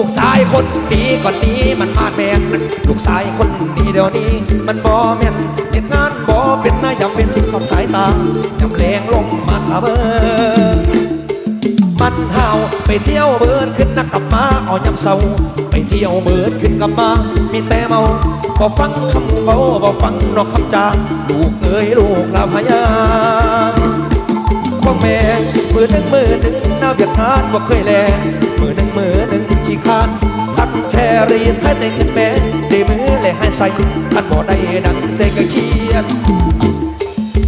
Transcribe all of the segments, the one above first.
ลูกชายคนดีก่อนนี้มันมาดแมนลูกชายคนดีเดี๋ยวนี้ มันบ่แม่นเฮ็ดงานบ่เป็นนายยำเป็นขอบสายตายำแรงลงมาทาเบอมันเห่าไปเที่ยวเบิร์นขึ้นนักกลับมาเอายำเศร้าไปเที่ยวเบิร์นขึ้นกลับมา มีแต่เมาบอฟังคำเบาบอฟังนอกคำจาลูกเอ้ยลูกลาพยาพ่อแม่มือหนึ่งมือหนึ่งน้าเบียดทานบ่เคยแล รีนให้แต่งเงินแม่ดีมือเลยให้ใส่ท่านบ่ได้ดังใจก็เครียด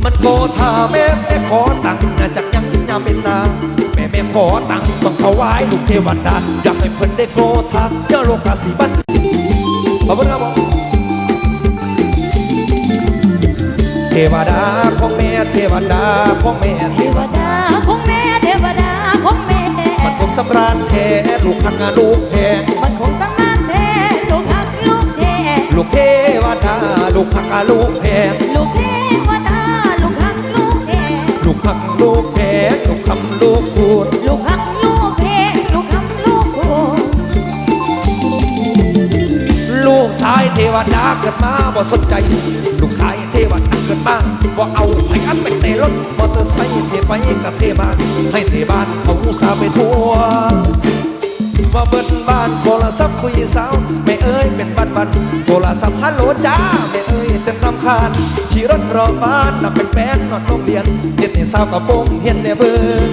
มันโกธาแม่แม่ขอตังค์นะจากยังยามเป็นนางแม่แม่ขอตังค์ต้องถวายลูกเทวดาอยากให้เพิ่นได้โกธาเจ้าโลกาสีบันขอบคุณครับผมเทวดาของแม่เทวดาของแม่เทวดาของแม่เทวดาของแม่มันคงสำราญแท้ลูกหักงานลูกแพงมันคงสัง กหักงานลูกแพงลูกเทวดาลูกหักลูกแท้ลูกหักลูกแพงลูกคำลูกพูดลูกหักลูกแท้ลูกหักลูกโคลูกชายเทวดาเกิดมาบ่สนใจ ลูกชายเทวดาเกิดมาบ่เอาให้อันไปเตะรถมอเตอร์ไซค์เทไปกับเทมาให้เทบ้านเขาสาวไปทั่วมาเบิ้นบ้านโทรศัพท์คุยสาวแม่เอ้ยเป็นบ้านบ้านโทรศัพท์ฮัลโหลจ้า แม่รำคาญขี่รถรอบ้านนับเป็นแฟนนอนโรงเรียนเฮ็ดให้สาวกระโปรงเห็นแต่เบิ่ง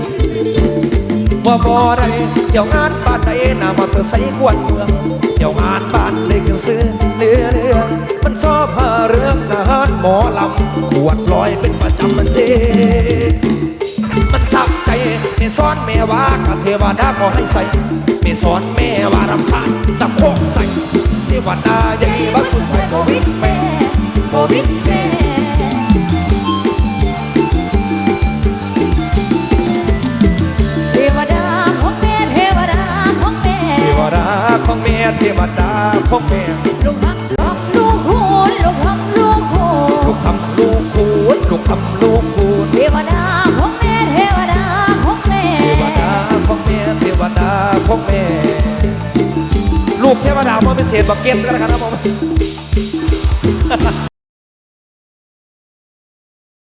ว่าบ่ได้เดี๋ยวงานบ้านใดหน้ามอเตอร์ไซค์กวนเมืองเดี๋ยวงานบ้านเล็กยังซื้อเนื้อเนื้อมันชอบพาเรื่องนานหมอลำปวดลอยเป็นประจำมันเจมันสับใจแม่สอนแม่ว่ากะเทวดาขอให้ใส่แม่สอนแม่ว่ารำคาญตะโคกใส่เทวดาใหญ่บัดสุดไปโควิดแม่โควิดแม่เทวดาของแม่ ของแม่เทวดาของแม่เทวดาของแม่ลูกหักลูกลูกคูณลูกหักลูกคูณลูกคำลูกคูณลูกคำลูกคูณเทวดาของแม่เทวดาของแม่เทวดาของแม่เทวดาของแม่ลูกเทวดามาเป็นเศษบักเก็ตกันแล้วกันครับผม